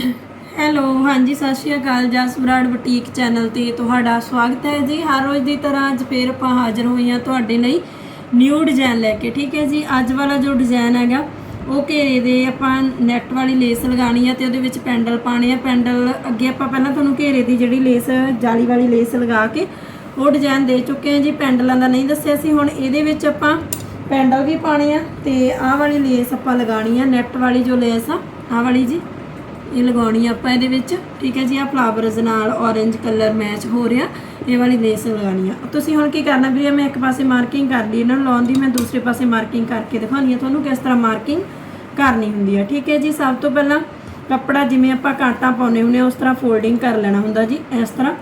Hello, ਹਾਂਜੀ, ਸਤਿ ਸ਼੍ਰੀ ਅਕਾਲ। ਜਸ ਬਰਾੜ ਬੁਟੀਕ ਚੈਨਲ ਤੇ ਤੁਹਾਡਾ ਸਵਾਗਤ ਹੈ ਜੀ। ਹਰ ਰੋਜ਼ ਦੀ ਤਰ੍ਹਾਂ ਅੱਜ ਫੇਰ ਆਪਾਂ ਹਾਜ਼ਰ ਹੋਏ ਹਾਂ ਤੁਹਾਡੇ ਲਈ ਨਿਊ ਡਿਜ਼ਾਈਨ ਲੈ ਕੇ, ਠੀਕ ਹੈ ਜੀ? ਅੱਜ ਵਾਲਾ ਜੋ ਡਿਜ਼ਾਈਨ ਹੈਗਾ, ਉਹ ਘੇਰੇ ਦੇ ਆਪਾਂ ਨੈਟ ਵਾਲੀ ਲੇਸ ਲਗਾਣੀ ਆ ਤੇ ਉਹਦੇ ਵਿੱਚ ਪੈਂਡਲ ਪਾਣੇ ਆ। ਪੈਂਡਲ ਅੱਗੇ ਆਪਾਂ ਪਹਿਲਾਂ ਤੁਹਾਨੂੰ ਘੇਰੇ ਦੀ ਜਿਹੜੀ ਲੇਸ ਜਾਲੀ ਵਾਲੀ ਲੇਸ ਲਗਾ ਕੇ ਉਹ ਡਿਜ਼ਾਈਨ ਦੇ ਚੁੱਕੇ ਹਾਂ ਜੀ। ਪੈਂਡਲਾਂ ਦਾ ਨਹੀਂ ਦੱਸਿਆ ਸੀ, ਹੁਣ ਇਹਦੇ ਵਿੱਚ ਆਪਾਂ ਪੈਂਡਲ ਵੀ ਪਾਣੇ ਆ ਤੇ ਆਹ ਵਾਲੀ ਲੇਸ ਆਪਾਂ ਲਗਾਣੀ ਆ ਨੈਟ ਵਾਲੀ ਜੋ ਲੇਸ ਆ, ਆਹ ਵਾਲੀ ਜੀ। ਇਹ ਲਗਾਉਣੀ ਆ ਆਪਾਂ ਇਹਦੇ ਵਿੱਚ। ਠੀਕ ਹੈ ਜੀ ਆ ਫਲਾਵਰਸ ਨਾਲ orange ਕਲਰ ਮੈਚ ਹੋ ਰਿਹਾ। ਇਹ ਵਾਲੀ ਲੇਸ ਲਗਾਉਣੀ ਆ। ਤੁਸੀਂ ਹੁਣ ਕੀ ਕਰਨਾ ਵੀ ਮੈਂ ਇੱਕ ਪਾਸੇ ਮਾਰਕਿੰਗ ਕਰ ਲਈ, ਇਹਨਾਂ ਨੂੰ ਲਾਉਣ ਦੀ ਮੈਂ ਦੂਸਰੇ ਪਾਸੇ ਮਾਰਕਿੰਗ ਕਰਕੇ ਦਿਖਾਉਣੀ ਆ। ਤੁਹਾਨੂੰ ਕਿਸ ਤਰ੍ਹਾਂ ਮਾਰਕਿੰਗ ਕਰਨੀ ਹੁੰਦੀ ਆ। ਠੀਕ ਹੈ ਜੀ, ਸਭ ਤੋਂ ਪਹਿਲਾਂ ਕੱਪੜਾ ਜਿਵੇਂ ਆਪਾਂ ਕਾਂਟਾ ਪਾਉਨੇ ਹੁੰਦੇ ਆ, ਉਸ ਤਰ੍ਹਾਂ ਫੋਲਡਿੰਗ ਕਰ ਲੈਣਾ ਹੁੰਦਾ ਜੀ, ਇਸ ਤਰ੍ਹਾਂ।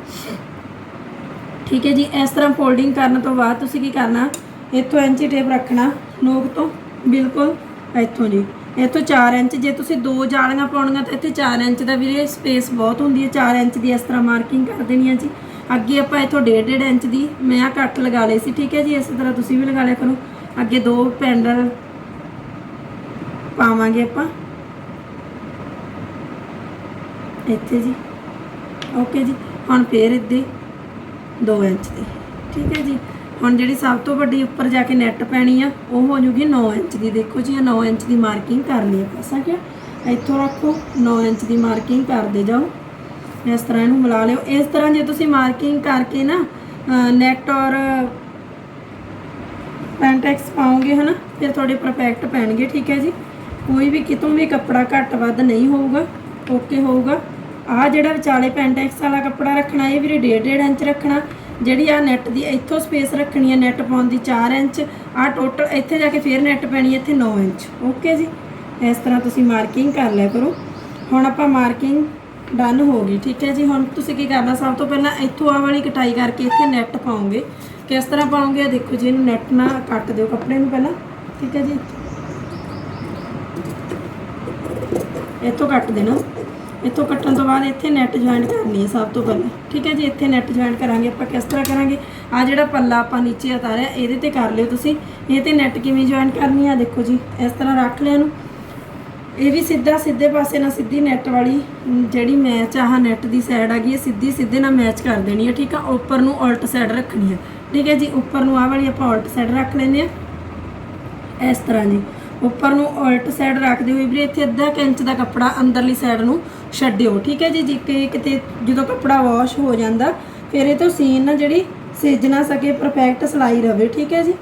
ਠੀਕ ਹੈ ਜੀ, ਇਸ ਤਰ੍ਹਾਂ ਫੋਲਡਿੰਗ ਕਰਨ ਤੋਂ ਬਾਅਦ ਤੁਸੀਂ ਕੀ ਕਰਨਾ? ਇੱਥੋਂ ਐਂਚੀ ਟੇਪ ਰੱਖਣਾ, ਨੋਕ ਤੋਂ, ਬਿਲਕੁਲ ਇੱਥੋਂ ਜੀ। ਇੱਥੋਂ 4 ਇੰਚ, ਜੇ ਤੁਸੀਂ ਦੋ ਜਾਲੀਆਂ ਪਾਉਣੀਆਂ ਤਾਂ ਇੱਥੇ 4 ਇੰਚ ਦਾ ਵੀਰੇ ਸਪੇਸ ਬਹੁਤ ਹੁੰਦੀ ਹੈ 4 ਇੰਚ ਦੀ ਇਸ ਤਰ੍ਹਾਂ ਮਾਰਕਿੰਗ ਕਰ ਦੇਣੀ ਹੈ ਜੀ। ਅੱਗੇ ਆਪਾਂ ਇੱਥੋਂ 1.5 ਇੰਚ ਦੀ ਮੈਂ ਆ ਕੱਟ ਲਗਾ ਲਈ ਸੀ, ਠੀਕ ਹੈ ਜੀ, ਇਸ ਤਰ੍ਹਾਂ ਤੁਸੀਂ ਵੀ ਲਗਾ ਲਿਆ ਕਰੋ। ਅੱਗੇ ਦੋ ਪੈਂਡਲ ਪਾਵਾਂਗੇ ਆਪਾਂ। ਇੱਥੇ ਜੀ। ਓਕੇ ਜੀ, ਹੁਣ ਫੇਰ ਇੱਦੇ 2 ਇੰਚ ਦੀ, ਠੀਕ ਹੈ ਜੀ। ਹੁਣ ਜਿਹੜੀ ਸਭ ਤੋਂ ਵੱਡੀ ਉੱਪਰ ਜਾ ਕੇ ਨੈਟ ਪੈਣੀ ਆ, ਉਹ ਹੋ ਜੂਗੀ 9 ਇੰਚ ਦੀ। ਦੇਖੋ ਜੀ, ਇਹ 9 ਇੰਚ ਦੀ ਮਾਰਕਿੰਗ ਕਰ ਲਈ ਆਪਾਂ ਕਿ ਇੱਥੋਂ ਰੱਖੋ 9 ਇੰਚ ਦੀ ਮਾਰਕਿੰਗ ਕਰਦੇ ਜਾਓ। ਇਸ ਤਰ੍ਹਾਂ ਇਹਨੂੰ ਮਿਲਾ ਲਿਓ। ਇਸ ਤਰ੍ਹਾਂ ਜੇ ਤੁਸੀਂ ਮਾਰਕਿੰਗ ਕਰਕੇ ਨਾ ਨੈਟ ਔਰ ਪੈਂਟੈਕਸ ਪਾਓਗੇ, ਹਨਾ, ਫਿਰ ਤੁਹਾਡੇ ਪਰਫੈਕਟ ਪੈਣਗੇ, ਠੀਕ ਹੈ ਜੀ? ਕੋਈ ਵੀ ਕਿਤੋਂ ਵੀ ਕੱਪੜਾ ਘੱਟ ਵੱਧ ਨਹੀਂ ਹੋਊਗਾ ਓਕੇ ਹੋਊਗਾ। ਆ ਜਿਹੜਾ ਵਿਚਾਲੇ ਪੈਂਟੈਕਸ ਵਾਲਾ ਕੱਪੜਾ ਰੱਖਣਾ, ਇਹ ਵੀਰੇ 1.5 ਇੰਚ ਰੱਖਣਾ। ਜਿਹੜੀ ਆ ਨੈਟ ਦੀ ਇੱਥੋਂ ਸਪੇਸ ਰੱਖਣੀ ਹੈ ਨੈਟ ਪਾਉਣ ਦੀ 4 ਇੰਚ, ਆ ਟੋਟਲ ਇੱਥੇ ਜਾ ਕੇ ਫੇਰ ਨੈਟ ਪੈਣੀ ਹੈ ਇੱਥੇ 9 ਇੰਚ। ਓਕੇ ਜੀ? ਇਸ ਤਰ੍ਹਾਂ ਤੁਸੀਂ ਮਾਰਕਿੰਗ ਕਰ ਲਿਆ ਕਰੋ। ਹੁਣ ਆਪਾਂ ਮਾਰਕਿੰਗ ਡਨ ਹੋ ਗਈ, ਠੀਕ ਹੈ ਜੀ? ਹੁਣ ਤੁਸੀਂ ਕੀ ਕਰਨਾ, ਸਭ ਤੋਂ ਪਹਿਲਾਂ ਇੱਥੋਂ ਆ ਵਾਲੀ ਕਟਾਈ ਕਰਕੇ ਇੱਥੇ ਨੈਟ ਪਾਉਂਗੇ ਕਿਸ ਤਰ੍ਹਾਂ ਪਾਉਂਗੇ ਆ ਦੇਖੋ ਜੀ, ਇਹਨੂੰ ਨੈਟ ਨਾ ਕੱਟ ਦਿਓ ਕੱਪੜੇ ਨੂੰ ਪਹਿਲਾਂ, ਠੀਕ ਹੈ ਜੀ? ਇੱਥੋਂ ਕੱਟ ਦੇਣਾ। ਇੱਥੋਂ ਕੱਟਣ ਤੋਂ ਬਾਅਦ ਇੱਥੇ ਨੈਟ ਜੁਆਇਨ ਕਰਨੀ ਹੈ ਸਭ ਤੋਂ ਪਹਿਲਾਂ। ਠੀਕ ਹੈ ਜੀ? ਇੱਥੇ ਨੈਟ ਜੁਆਇਨ ਕਰਾਂਗੇ, ਆਪਾਂ ਕਿਸ ਤਰ੍ਹਾਂ ਕਰਾਂਗੇ? ਆ ਜਿਹੜਾ ਪੱਲਾ ਆਪਾਂ ਨੀਚੇ ਉਤਾਰਿਆ, ਇਹਦੇ ਤੇ ਕਰ ਲਿਓ ਤੁਸੀਂ। ਇਹ ਤੇ ਨੈਟ ਕਿਵੇਂ ਜੁਆਇਨ ਕਰਨੀ ਆ, ਦੇਖੋ ਜੀ, ਇਸ ਤਰ੍ਹਾਂ ਰੱਖ ਲਿਆ ਨੂੰ ਇਹ ਵੀ ਸਿੱਧਾ ਸਿੱਧੇ ਪਾਸੇ ਨਾਲ ਸਿੱਧੀ ਨੈਟ ਵਾਲੀ ਜਿਹੜੀ ਮੈਚ ਆਹ ਨੈਟ ਦੀ ਸਾਈਡ ਆ ਗਈ, ਇਹ ਸਿੱਧੀ ਸਿੱਧੇ ਨਾਲ ਮੈਚ ਕਰ ਦੇਣੀ ਹੈ ਠੀਕ ਆ? ਉੱਪਰ ਨੂੰ ਉਲਟ ਸਾਈਡ ਰੱਖਣੀ ਹੈ ਠੀਕ ਹੈ ਜੀ? ਉੱਪਰ ਨੂੰ ਆਹ ਵਾਲੀ ਆਪਾਂ ਉਲਟ ਸਾਈਡ ਰੱਖ ਲੈਂਦੇ ਆ। ਇਸ ਤਰ੍ਹਾਂ ਜੀ। ਉੱਪਰ ਨੂੰ ਉਲਟ ਸਾਈਡ ਰੱਖਦੇ ਹੋਏ ਵੀਰੇ, ਇੱਥੇ ਅੱਧਾ ਕੁ ਇੰਚ ਦਾ ਕੱਪੜਾ ਅੰਦਰਲੀ ਸਾਈਡ ਨੂੰ ਛੱਡਿਓ, ਠੀਕ ਹੈ ਜੀ? ਜੇ ਕਿਤੇ ਜਦੋਂ ਕੱਪੜਾ ਵਾਸ਼ ਹੋ ਜਾਂਦਾ, ਫਿਰ ਇਹ ਤੋਂ ਸੀਨ ਨਾ ਜਿਹੜੀ ਸਿੱਜ ਨਾ ਸਕੇ ਪਰਫੈਕਟ ਸਿਲਾਈ ਰਵੇ, ਠੀਕ ਹੈ ਜੀ?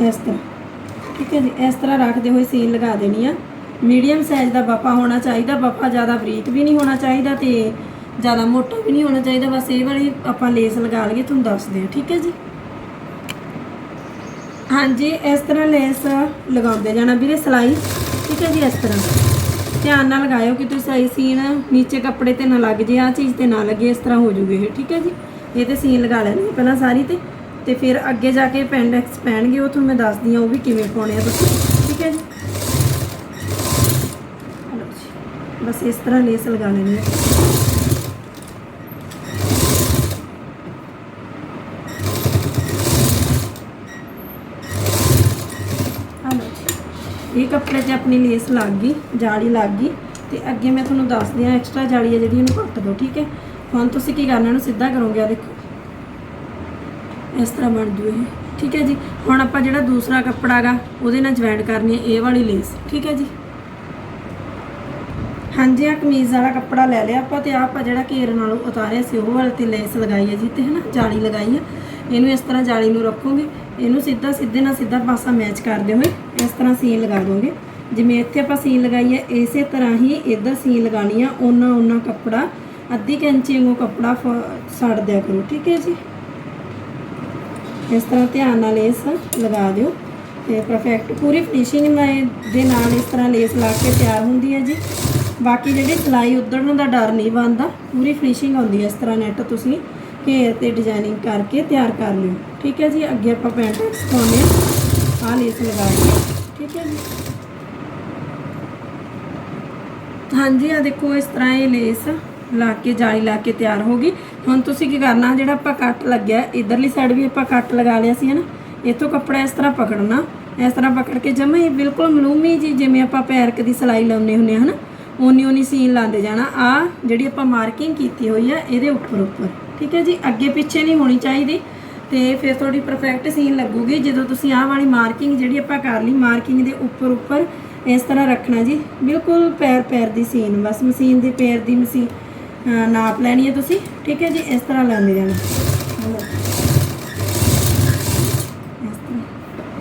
ਇਸ ਤਰ੍ਹਾਂ, ਠੀਕ ਹੈ ਜੀ? ਇਸ ਤਰ੍ਹਾਂ ਰੱਖਦੇ ਹੋਏ ਸੀਨ ਲਗਾ ਦੇਣੀ ਆ। ਮੀਡੀਅਮ ਸਾਈਜ਼ ਦਾ ਬਾਪਾ ਹੋਣਾ ਚਾਹੀਦਾ, ਬਾਪਾ ਜ਼ਿਆਦਾ ਬਰੀਕ ਵੀ ਨਹੀਂ ਹੋਣਾ ਚਾਹੀਦਾ ਤੇ ਜ਼ਿਆਦਾ ਮੋਟਾ ਵੀ ਨਹੀਂ ਹੋਣਾ ਚਾਹੀਦਾ। ਬਸ ਇਹ ਵਾਲੀ ਆਪਾਂ ਲੇਸ ਲਗਾ ਲਈਏ, ਤੁਹਾਨੂੰ ਦੱਸਦੇ ਹਾਂ ਠੀਕ ਹੈ ਜੀ? ਹਾਂਜੀ, ਇਸ ਤਰ੍ਹਾਂ ਲੇਸ ਲਗਾਉਂਦੇ ਜਾਣਾ ਵੀਰੇ ਸਲਾਈ। ਠੀਕ ਹੈ ਜੀ ਇਸ ਤਰ੍ਹਾਂ? ਧਿਆਨ ਨਾਲ ਲਗਾਇਓ ਕਿ ਤੁਸੀਂ ਸਹੀ ਸੀਨ ਨੀਚੇ ਕੱਪੜੇ ਤੇ ਨਾ ਲੱਗ ਜੇ ਆ ਚੀਜ਼ ਤੇ ਨਾ ਲੱਗੇ, ਇਸ ਤਰ੍ਹਾਂ ਹੋ ਜੂਗੇ ਇਹ, ਠੀਕ ਹੈ ਜੀ? ਇਹ ਤੇ ਸੀਨ ਲਗਾ ਲੈਣੀ ਪਹਿਲਾਂ ਸਾਰੀ ਤੇ ਤੇ ਫਿਰ ਅੱਗੇ ਜਾ ਕੇ ਪੈਂਡੈਕਸ ਪੈਣਗੇ, ਉਹ ਤੁਹਾਨੂੰ ਮੈਂ ਦੱਸਦੀ ਹਾਂ ਉਹ ਵੀ ਕਿਵੇਂ ਪਾਉਣੇ ਆ ਤੁਸੀਂ, ਠੀਕ ਹੈ ਜੀ? ਜੀ। ਬਸ ਇਸ ਤਰ੍ਹਾਂ ਲੇਸ ਲਗਾ ਲੈਣੀ ਹੈ ਆ ਲਓ ਜੀ। ਇਹ ਕੱਪੜੇ ਚ ਆਪਣੀ ਲੇਸ ਲੱਗ ਗਈ, ਜਾਲੀ ਲੱਗ ਗਈ ਤੇ ਅੱਗੇ ਮੈਂ ਤੁਹਾਨੂੰ ਦੱਸਦੀ ਹਾਂ ਐਕਸਟਰਾ ਜਾਲੀ ਹੈ ਜਿਹੜੀ ਇਹਨੂੰ ਕੱਟ ਦਿਓ, ਠੀਕ ਹੈ? ਹੁਣ ਤੁਸੀਂ ਕੀ ਕਰਨਾ, ਇਹਨੂੰ ਸਿੱਧਾ ਕਰੋਗੇ, ਆ ਦੇਖੋ। ਇਸ ਤਰ੍ਹਾਂ ਬਣ ਜੂ ਇਹ, ਠੀਕ ਹੈ ਜੀ? ਹੁਣ ਆਪਾਂ ਜਿਹੜਾ ਦੂਸਰਾ ਕੱਪੜਾ ਗਾ ਉਹਦੇ ਨਾਲ ਜੁਆਇਨ ਕਰਨੀ ਹੈ ਇਹ ਵਾਲੀ ਲੇਸ ਠੀਕ ਹੈ ਜੀ? ਹਾਂਜੀ ਆ ਕਮੀਜ਼ ਵਾਲਾ ਕੱਪੜਾ ਲੈ ਲਿਆ ਆਪਾਂ ਤੇ ਆਹ ਆਪਾਂ ਜਿਹੜਾ ਘੇਰ ਨਾਲੋਂ ਉਤਾਰਿਆ ਸੀ, ਉਹ ਵਾਲੇ ਤੇ ਲੇਸ ਲਗਾਈ ਹੈ ਜੀ, ਤੇ ਹਨਾ, ਜਾਲੀ ਲਗਾਈ ਹੈ। ਇਹਨੂੰ ਇਸ ਤਰ੍ਹਾਂ ਜਾਲੀ ਨੂੰ ਰੱਖੋਗੇ ਇਹਨੂੰ ਸਿੱਧਾ ਸਿੱਧੇ ਨਾਲ ਸਿੱਧਾ ਪਾਸਾ ਮੈਚ ਕਰਦੇ ਹੋਏ ਇਸ ਤਰ੍ਹਾਂ ਸੀਨ ਲਗਾ ਦੋਗੇ। ਜਿਵੇਂ ਇੱਥੇ ਆਪਾਂ ਸੀਨ ਲਗਾਈ ਹੈ, ਇਸੇ ਤਰ੍ਹਾਂ ਹੀ ਇੱਧਰ ਸੀਨ ਲਗਾਣੀ ਆ, ਉਹਨਾਂ ਉਹਨਾਂ ਕੱਪੜਾ, ਅੱਧੀ ਕੈਂਚੀ ਇੰਚੀ ਕੱਪੜਾ ਫ- ਛੱਡ ਦਿਆ ਕਰੋ, ਠੀਕ ਹੈ ਜੀ? ਇਸ ਤਰ੍ਹਾਂ ਧਿਆਨ ਨਾਲ ਲੇਸ ਲਗਾ ਦਿਓ ਤੇ ਪਰਫੈਕਟ ਪੂਰੀ ਫਿਨਿਸ਼ਿੰਗ ਦੇ ਨਾਲ ਇਸ ਤਰ੍ਹਾਂ ਲੇਸ ਲਾ ਕੇ ਤਿਆਰ ਹੁੰਦੀ ਹੈ ਜੀ। ਬਾਕੀ ਜਿਹੜੀ ਸਲਾਈ ਉਧੜਨ ਦਾ ਡਰ ਨਹੀਂ ਬਣਦਾ, ਪੂਰੀ ਫਿਨਿਸ਼ਿੰਗ ਆਉਂਦੀ ਹੈ ਇਸ ਤਰ੍ਹਾਂ ਨੈਟ ਤੁਸੀਂ। ਘੇਰ ਤੇ ਡਿਜ਼ਾਈਨਿੰਗ ਕਰਕੇ ਤਿਆਰ ਕਰ ਲਿਓ। ਠੀਕ ਹੈ ਜੀ? ਅੱਗੇ ਆਪਾਂ ਪੈਂਟ ਪਾਉਂਦੇ ਹਾਂ। ਆਹ ਲੇਸ ਲਗਾ ਦਿਓ ਠੀਕ ਹੈ ਜੀ? ਹਾਂਜੀ ਆ ਦੇਖੋ, ਇਸ ਤਰ੍ਹਾਂ ਇਹ ਲੇਸ ਲਾ ਕੇ, ਜਾਲੀ ਲਾ ਕੇ ਤਿਆਰ ਹੋ ਗਈ। ਹੁਣ ਤੁਸੀਂ ਕੀ ਕਰਨਾ? ਜਿਹੜਾ ਆਪਾਂ ਕੱਟ ਲੱਗਿਆ, ਇਧਰਲੀ ਸਾਈਡ ਵੀ ਆਪਾਂ ਕੱਟ ਲਗਾ ਲਿਆ ਸੀ, ਹਨਾ? ਇੱਥੋਂ ਕੱਪੜਾ ਇਸ ਤਰ੍ਹਾਂ ਪਕੜਨਾ। ਇਸ ਤਰ੍ਹਾਂ ਪਕੜ ਕੇ ਜਮਾ ਹੀ ਬਿਲਕੁਲ ਮਲੂਮੀ ਜੀ, ਜਿਵੇਂ ਆਪਾਂ ਪੈਰਕ ਦੀ ਸਲਾਈ ਲਾਉਂਦੇ ਹੁੰਦੇ ਆ ਹਨਾ? ਓਨੀ ਓਨੀ ਸੀਨ ਲਾਉਂਦੇ ਜਾਣਾ। ਆ ਜਿਹੜੀ ਆਪਾਂ ਮਾਰਕਿੰਗ ਕੀਤੀ ਹੋਈ ਆ, ਇਹਦੇ ਉੱਪਰ ਉੱਪਰ ਠੀਕ ਹੈ ਜੀ, ਅੱਗੇ ਪਿੱਛੇ ਨਹੀਂ ਹੋਣੀ ਚਾਹੀਦੀ। ਤੇ ਫਿਰ ਤੁਹਾਡੀ ਪਰਫੈਕਟ ਸੀਨ ਲੱਗੂਗੀ, ਜਦੋਂ ਤੁਸੀਂ ਆਹ ਵਾਲੀ ਮਾਰਕਿੰਗ ਜਿਹੜੀ ਆਪਾਂ ਕਰ ਲਈ ਮਾਰਕਿੰਗ ਦੇ ਉੱਪਰ ਉੱਪਰ ਇਸ ਤਰ੍ਹਾਂ ਰੱਖਣਾ ਜੀ। ਬਿਲਕੁਲ ਪੈਰ ਪੈਰ ਦੀ ਸੀਨ ਬਸ ਮਸ਼ੀਨ ਦੇ ਪੈਰ ਦੀ ਮਸ਼ੀਨ ਨਾਪ ਲੈਣੀ ਹੈ ਤੁਸੀਂ। ਠੀਕ ਹੈ ਜੀ, ਇਸ ਤਰ੍ਹਾਂ ਲਾਉਂਦੇ ਜਾਣਾ। ਆਹ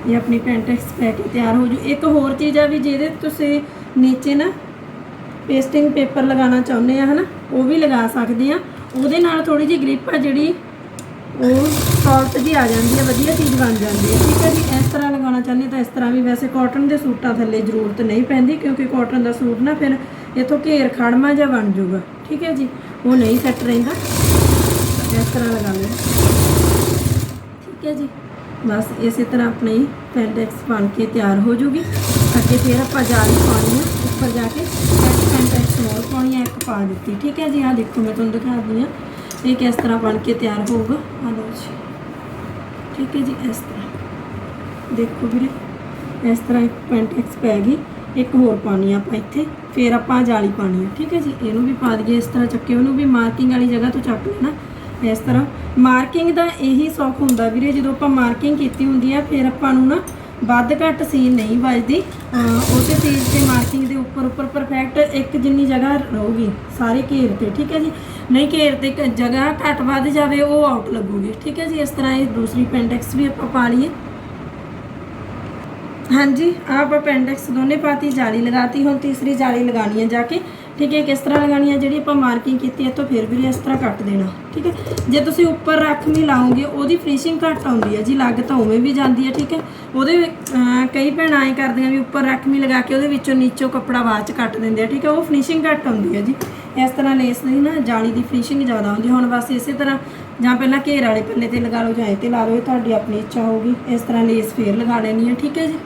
ਇਹ ਆਪਣੀ ਪੈਂਟੈਕਸ ਪੈ ਕੇ ਤਿਆਰ ਹੋ ਜੂ। ਇੱਕ ਹੋਰ ਚੀਜ਼ ਆ ਵੀ ਜਿਹਦੇ ਤੁਸੀਂ ਨੀਚੇ ਨਾ ਪੇਸਟਿੰਗ ਪੇਪਰ ਲਗਾਉਣਾ ਚਾਹੁੰਦੇ ਆ, ਹਨਾ, ਉਹ ਵੀ ਲਗਾ ਸਕਦੇ ਆ। ਉਹਦੇ ਨਾਲ ਥੋੜੀ ਜਿਹੀ ਗ੍ਰਿਪ ਆ ਜਿਹੜੀ, ਉਹ ਸੌਫਟ ਜੀ ਆ ਜਾਂਦੀ ਹੈ ਵਧੀਆ ਚੀਜ਼ ਬਣ ਜਾਂਦੀ ਹੈ ਠੀਕ ਹੈ ਜੀ, ਇਸ ਤਰ੍ਹਾਂ ਲਗਾਉਣਾ ਚਾਹੁੰਦੇ ਤਾਂ ਇਸ ਤਰ੍ਹਾਂ ਵੀ ਵੈਸੇ ਕਾਟਨ ਦੇ ਸੂਟਾਂ ਥੱਲੇ ਜ਼ਰੂਰਤ ਨਹੀਂ ਪੈਂਦੀ ਕਿਉਂਕਿ ਕਾਟਨ ਦਾ ਸੂਟ ਨਾ ਫਿਰ ਇਥੋਂ ਘੇਰ ਖੜਮਾ ਜਿਹਾ ਬਣ ਜਾਊਗਾ। ਠੀਕ ਹੈ ਜੀ, ਉਹ ਨਹੀਂ ਸੈੱਟ ਰਹਿੰਦਾ। ਇਸ ਤਰ੍ਹਾਂ ਲਗਾ ਲਓ। ਠੀਕ ਹੈ ਜੀ, ਬਸ ਇਸੇ ਤਰ੍ਹਾਂ ਆਪਣੀ ਪੈਂਟੈਕਸ ਬਣ ਕੇ ਤਿਆਰ ਹੋ ਜੂਗੀ। ਅੱਗੇ ਫਿਰ ਆਪਾਂ ਜਾਲੀ ਪਾਉਣੀ ਹੈ ਉੱਪਰ ਜਾ ਕੇ। ਇੱਕ ਹੋਰ ਪਾਉਣੀ ਹੈ ਇੱਕ ਪਾ ਦਿੱਤੀ। ਠੀਕ ਹੈ ਜੀ, ਆਹ ਦੇਖੋ ਮੈਂ ਤੁਹਾਨੂੰ ਦਿਖਾਉਂਦੀ ਹਾਂ। ਇਹ ਕਿਸ ਤਰ੍ਹਾਂ ਬਣ ਕੇ ਤਿਆਰ ਹੋਊਗਾ? ਆਹ ਲਓ ਜੀ। ਠੀਕ ਹੈ ਜੀ, ਇਸ ਤਰ੍ਹਾਂ। ਦੇਖੋ ਵੀਰੇ, ਇਸ ਤਰ੍ਹਾਂ ਇੱਕ ਪੈਂਟੈਕਸ ਪੈ ਗਈ। ਇੱਕ ਹੋਰ ਪਾਣੀ ਆ ਆਪਾਂ ਇੱਥੇ, ਫਿਰ ਆਪਾਂ ਜਾਲੀ ਪਾਣੀ ਆ। ਠੀਕ ਹੈ ਜੀ, ਇਹਨੂੰ ਵੀ ਪਾ ਦਈਏ, ਇਸ ਤਰ੍ਹਾਂ ਚੱਕੇ ਉਹਨੂੰ ਵੀ ਮਾਰਕਿੰਗ ਵਾਲੀ ਜਗ੍ਹਾ ਤੋਂ ਚੱਕ ਲੈਣਾ। ਇਸ ਤਰ੍ਹਾਂ। ਮਾਰਕਿੰਗ ਦਾ ਇਹੀ ਸੌਖ ਹੁੰਦਾ ਵੀਰੇ, ਜਦੋਂ ਆਪਾਂ ਮਾਰਕਿੰਗ ਕੀਤੀ ਹੁੰਦੀ ਆ, ਫਿਰ ਆਪਾਂ ਨੂੰ ਨਾ ਵੱਧ ਘੱਟ ਸੀਨ ਨਹੀਂ ਵੱਜਦੀ। ਅਹ ਉਹਦੇ ਤੇ ਮਾਰਕਿੰਗ ਦੇ ਉੱਪਰ ਉੱਪਰ ਪਰਫੈਕਟ ਇੱਕ ਜਿੰਨੀ ਜਗ੍ਹਾ ਰਹੂਗੀ ਸਾਰੇ ਘੇਰ ਤੇ, ਠੀਕ ਹੈ ਜੀ? ਨਹੀਂ ਘੇਰ ਤੇ ਇੱਕ ਜਗ੍ਹਾ ਘੱਟ ਵੱਧ ਜਾਵੇ, ਉਹ ਆਊਟ ਲੱਗੂਗੀ, ਠੀਕ ਹੈ ਜੀ? ਇਸ ਤਰ੍ਹਾਂ ਇਹ ਦੂਸਰੀ ਪੈਂਟੈਕਸ ਵੀ ਆਪਾਂ ਪਾ ਲਈਏ। ਹਾਂਜੀ ਆਪ ਅਪੈਂਡਿਕਸ ਦੋਨੇ ਪਾਤੀ, ਜਾਲੀ ਲਗਾਤੀ, ਹੁਣ ਤੀਸਰੀ ਜਾਲੀ ਲਗਾਣੀ ਹੈ ਜਾ ਕੇ। ਠੀਕ ਹੈ, ਕਿਸ ਤਰ੍ਹਾਂ ਲਗਾਣੀ ਹੈ, ਜਿਹੜੀ ਆਪਾਂ ਮਾਰਕਿੰਗ ਕੀਤੀ ਹੈ ਤਾਂ ਫਿਰ ਵੀ ਇਸ ਤਰ੍ਹਾਂ ਕੱਟ ਦੇਣਾ, ਠੀਕ ਹੈ। ਜੇ ਤੁਸੀਂ ਉੱਪਰ ਰੱਖ ਵੀ ਲਾਓਗੇ ਉਹਦੀ ਫਿਨਿਸ਼ਿੰਗ ਘੱਟ ਆਉਂਦੀ ਹੈ ਜੀ, ਲੱਗ ਤਾਂ ਉਵੇਂ ਵੀ ਜਾਂਦੀ ਹੈ, ਠੀਕ ਹੈ। ਉਹਦੇ ਕਈ ਭੈਣਾਂ ਐਂ ਕਰਦੀਆਂ ਵੀ ਉੱਪਰ ਰੱਖ ਲਗਾ ਕੇ ਉਹਦੇ ਵਿੱਚੋਂ ਨੀਚੋਂ ਕੱਪੜਾ ਬਾਅਦ ਚ ਕੱਟ ਦਿੰਦੇ ਆ, ਠੀਕ ਹੈ। ਉਹ ਫਿਨਿਸ਼ਿੰਗ ਘੱਟ ਆਉਂਦੀ ਹੈ ਜੀ। ਇਸ ਤਰ੍ਹਾਂ ਲੇਸ ਦੀ ਨਾ ਜਾਲੀ ਦੀ ਫਿਨਿਸ਼ਿੰਗ ਜ਼ਿਆਦਾ ਆਉਂਦੀ ਹੁਣ ਬਸ ਇਸੇ ਤਰ੍ਹਾਂ, ਜਾਂ ਪਹਿਲਾਂ ਘੇਰ ਵਾਲੇ ਪੱਲੇ ਤੇ ਲਗਾ ਲਓ ਜਾਂ ਇਹ ਤੇ ਲਾ ਲਓ, ਇਹ ਤੁਹਾਡੀ ਆਪਣੀ ਇੱਛਾ ਹੋਊਗੀ। ਇਸ ਤਰ੍ਹਾਂ ਲੇਸ ਫੇਰ ਲਗਾ ਲੈਣੀ ਹੈ, ਠੀਕ ਹੈ ਜੀ।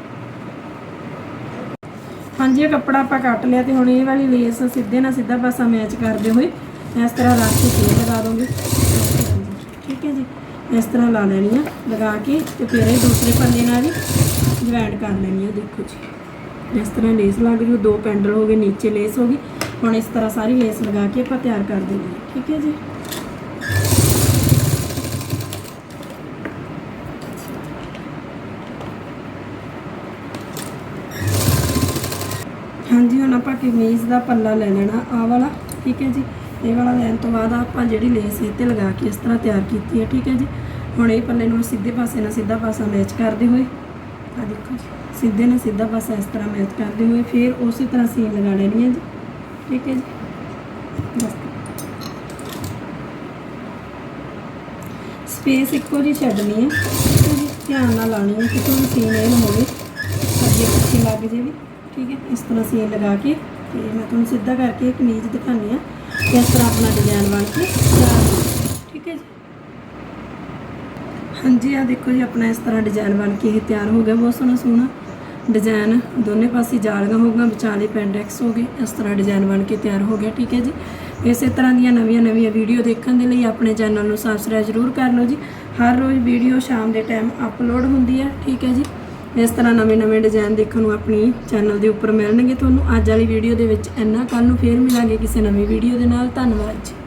ਹਾਂਜੀ, ਇਹ ਕੱਪੜਾ ਆਪਾਂ ਕੱਟ ਲਿਆ ਤੇ ਹੁਣ ਇਹ ਵਾਲੀ ਲੇਸ ਸਿੱਧੇ ਨਾਲ ਸਿੱਧਾ ਪਾਸਾ ਮੈਚ ਕਰਦੇ ਹੋਏ। ਇਸ ਤਰ੍ਹਾਂ ਰੱਖ ਕੇ ਫੇਰ ਲਗਾ ਦੋਗੇ। ਠੀਕ ਹੈ ਜੀ। ਇਸ ਤਰ੍ਹਾਂ ਲਾ ਲੈਣੀ ਆ, ਲਗਾ ਕੇ ਤੇ ਫਿਰ ਇਹ ਦੂਸਰੇ ਪੱਲੇ ਨਾਲ ਵੀ ਜੁਆਇੰਟ ਕਰ ਲੈਣੀ ਆ, ਦੇਖੋ ਜੀ। ਇਸ ਤਰ੍ਹਾਂ ਲੇਸ ਲੱਗ ਜੂ, ਦੋ ਪੈਂਡਲ ਹੋ ਗਏ, ਨੀਚੇ ਲੇਸ ਹੋ ਗਈ। ਹੁਣ ਇਸ ਤਰ੍ਹਾਂ ਸਾਰੀ ਲੇਸ ਲਗਾ ਕੇ ਆਪਾਂ ਤਿਆਰ ਕਰ ਦੇਣੀ ਠੀਕ ਹੈ ਜੀ ਹਾਂਜੀ ਹੁਣ ਆਪਾਂ ਕਮੀਜ਼ ਦਾ ਪੱਲਾ ਲੈ ਲੈਣਾ ਆ ਵਾਲਾ, ਠੀਕ ਹੈ ਜੀ? ਇਹ ਵਾਲਾ ਲੈਣ ਤੋਂ ਬਾਅਦ ਆਪਾਂ ਜਿਹੜੀ ਲੇਸ ਇਹ ਤੇ ਲਗਾ ਕੇ ਇਸ ਤਰ੍ਹਾਂ ਤਿਆਰ ਕੀਤੀ ਹੈ, ਠੀਕ ਹੈ ਜੀ? ਹੁਣ ਇਹ ਪੱਲੇ ਨੂੰ ਸਿੱਧੇ ਪਾਸੇ ਨਾਲ ਸਿੱਧਾ ਪਾਸਾ ਮੈਚ ਕਰਦੇ ਹੋਏ ਆ ਦੇਖੋ ਜੀ, ਸਿੱਧੇ ਨਾਲ ਸਿੱਧਾ ਪਾਸਾ ਇਸ ਤਰ੍ਹਾਂ ਮੈਚ ਕਰਦੇ ਹੋਏ ਫਿਰ ਉਸੇ ਤਰ੍ਹਾਂ ਸੀਨ ਲਗਾ ਲੈਣੀ ਹੈ ਜੀ, ਠੀਕ ਹੈ ਜੀ? ਬਸ। ਸਪੇਸ ਇੱਕੋ ਜੀ ਛੱਡਣੀ ਹੈ ਧਿਆਨ ਨਾਲ ਲਾਣੀ ਹੈ ਕਿ ਕੋਈ ਸੀਨ ਇਹ ਨਾ ਹੋਵੇ, ਅੱਗੇ ਪਿੱਛੇ ਲੱਗ ਜੇ ਵੀ ਠੀਕ ਹੈ? ਇਸ ਤਰ੍ਹਾਂ ਸੀਨ ਲਗਾ ਕੇ ਤੇ ਮੈਂ ਤੁਹਾਨੂੰ ਸਿੱਧਾ ਕਰਕੇ ਇਹ ਕਮੀਜ਼ ਦਿਖਾਉਂਦੀ ਆ ਇਸ ਤਰ੍ਹਾਂ ਆਪਣਾ ਡਿਜ਼ਾਈਨ ਬਣ ਕੇ ਤਿਆਰ ਠੀਕ ਹੈ ਜੀ? ਹਾਂਜੀ ਆ ਦੇਖੋ ਜੀ, ਆਪਣਾ ਇਸ ਤਰ੍ਹਾਂ ਡਿਜ਼ਾਈਨ ਬਣ ਕੇ ਇਹ ਤਿਆਰ ਹੋ ਗਿਆ। ਬਹੁਤ ਸੋਹਣਾ ਸੋਹਣਾ ਡਿਜ਼ਾਈਨ ਦੋਨੇ ਪਾਸੇ ਜਾਲੀਆਂ ਹੋਊਗਾ ਵਿਚਾਲੇ ਪੈਂਡੈਕਸ ਹੋ ਗਏ, ਇਸ ਤਰ੍ਹਾਂ ਡਿਜ਼ਾਈਨ ਬਣ ਕੇ ਤਿਆਰ ਹੋ ਗਿਆ। ਠੀਕ ਹੈ ਜੀ? ਇਸੇ ਤਰ੍ਹਾਂ ਦੀਆਂ ਨਵੀਆਂ ਨਵੀਆਂ ਵੀਡੀਓ ਦੇਖਣ ਦੇ ਲਈ ਆਪਣੇ ਚੈਨਲ ਨੂੰ ਸਬਸਕ੍ਰਾਈਬ ਜ਼ਰੂਰ ਕਰ ਲਓ ਜੀ। ਹਰ ਰੋਜ਼ ਵੀਡੀਓ ਸ਼ਾਮ ਦੇ ਟਾਈਮ ਅਪਲੋਡ ਹੁੰਦੀ ਹੈ। ਠੀਕ ਹੈ ਜੀ? ਇਸ ਤਰ੍ਹਾਂ ਨਵੇਂ ਨਵੇਂ ਡਿਜ਼ਾਈਨ ਦੇਖਣ ਨੂੰ ਆਪਣੀ ਚੈਨਲ ਦੇ ਉੱਪਰ ਮਿਲਣਗੇ ਤੁਹਾਨੂੰ। ਅੱਜ ਵਾਲੀ ਵੀਡੀਓ ਦੇ ਵਿੱਚ ਇੰਨਾ। ਕੱਲ ਨੂੰ ਫੇਰ ਮਿਲਾਂਗੇ ਕਿਸੇ ਨਵੀਂ ਵੀਡੀਓ ਦੇ ਨਾਲ। ਧੰਨਵਾਦ ਜੀ।